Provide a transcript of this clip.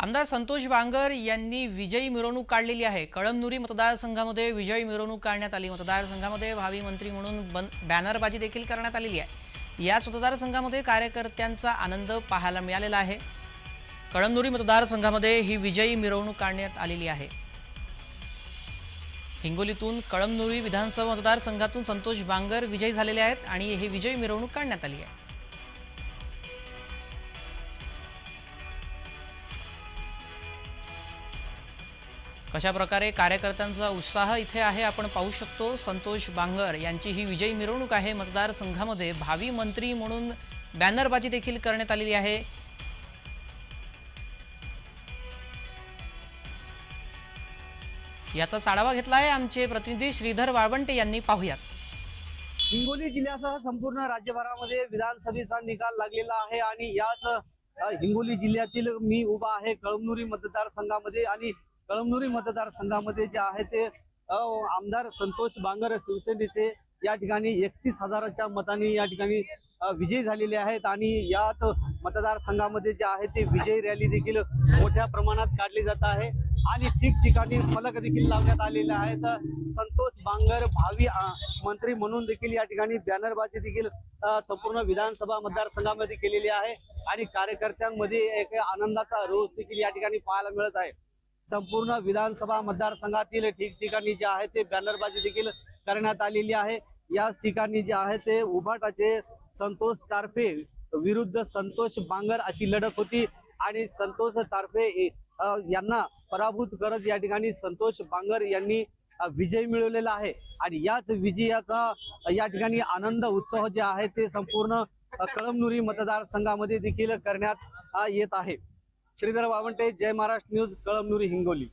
आमदार संतोष बांगर यांनी विजयी मिरवणूक काढलेली आहे. कळमनुरी मतदारसंघामध्ये विजयी मिरवणूक काढण्यात आली. मतदारसंघामध्ये भावी मंत्री म्हणून बन बॅनरबाजी देखील करण्यात आलेली आहे. याच मतदारसंघामध्ये कार्यकर्त्यांचा आनंद पाहायला मिळालेला आहे. कळमनुरी मतदारसंघामध्ये ही विजयी मिरवणूक काढण्यात आलेली आहे. हिंगोलीतून कळमनुरी विधानसभा मतदारसंघातून संतोष बांगर विजयी झालेले आहेत आणि ही विजयी मिरवणूक काढण्यात आली आहे. कशा प्रकारे कार्यकर्त्यांचा उत्साह इथे आहे आपण पाहू शकतो. संतोष बांगर यांची ही विजयी मिरवणूक आहे. मतदारसंघामध्ये भावी मंत्री म्हणून बॅनरबाजी देखील करण्यात आलेली आहे. याचा आढावा घेतला आहे आमचे प्रतिनिधी श्रीधर वाळवंटे यांनी. पाहूयात. हिंगोली जिल्ह्यासह संपूर्ण राज्यभरामध्ये विधानसभेचा निकाल लागलेला आहे आणि याच हिंगोली जिल्ह्यातील मी उभा आहे. कळमनुरी मतदारसंघामध्ये आणि कळमनुरी मतदारसंघामध्ये जे आहे ते आमदार संतोष बांगर शिवसेनेचे या ठिकाणी एकतीस हजाराच्या मतांनी या ठिकाणी विजयी झालेले आहेत आणि याच मतदारसंघामध्ये जे आहे ते विजयी रॅली देखील मोठ्या प्रमाणात काढली जात आहे आणि ठिकठिकाणी फलक देखील लावण्यात आलेले आहेत. संतोष बांगर भावी मंत्री म्हणून देखील या ठिकाणी बॅनरबाजी देखील संपूर्ण विधानसभा मतदारसंघामध्ये केलेली आहे आणि कार्यकर्त्यांमध्ये एक आनंदाचा रोज देखील या ठिकाणी पाहायला मिळत आहे. संपूर्ण विधानसभा मतदारसंघातील ठिकठिकाणी जे आहे ते बॅनरबाजी देखील करण्यात आलेली आहे. याच ठिकाणी जे आहे ते उभाटाचे संतोष तारफे विरुद्ध संतोष बांगर अशी लढत होती आणि संतोष तारफे यांना पराभूत करत या ठिकाणी संतोष बांगर यांनी विजय मिळवलेला आहे. आणि याच विजयाचा या ठिकाणी आनंद उत्सव जे आहे ते संपूर्ण कळमनुरी मतदारसंघामध्ये देखील करण्यात येत आहे. श्रीधर वावंटे जय महाराष्ट्र न्यूज कळमनुरी हिंगोली.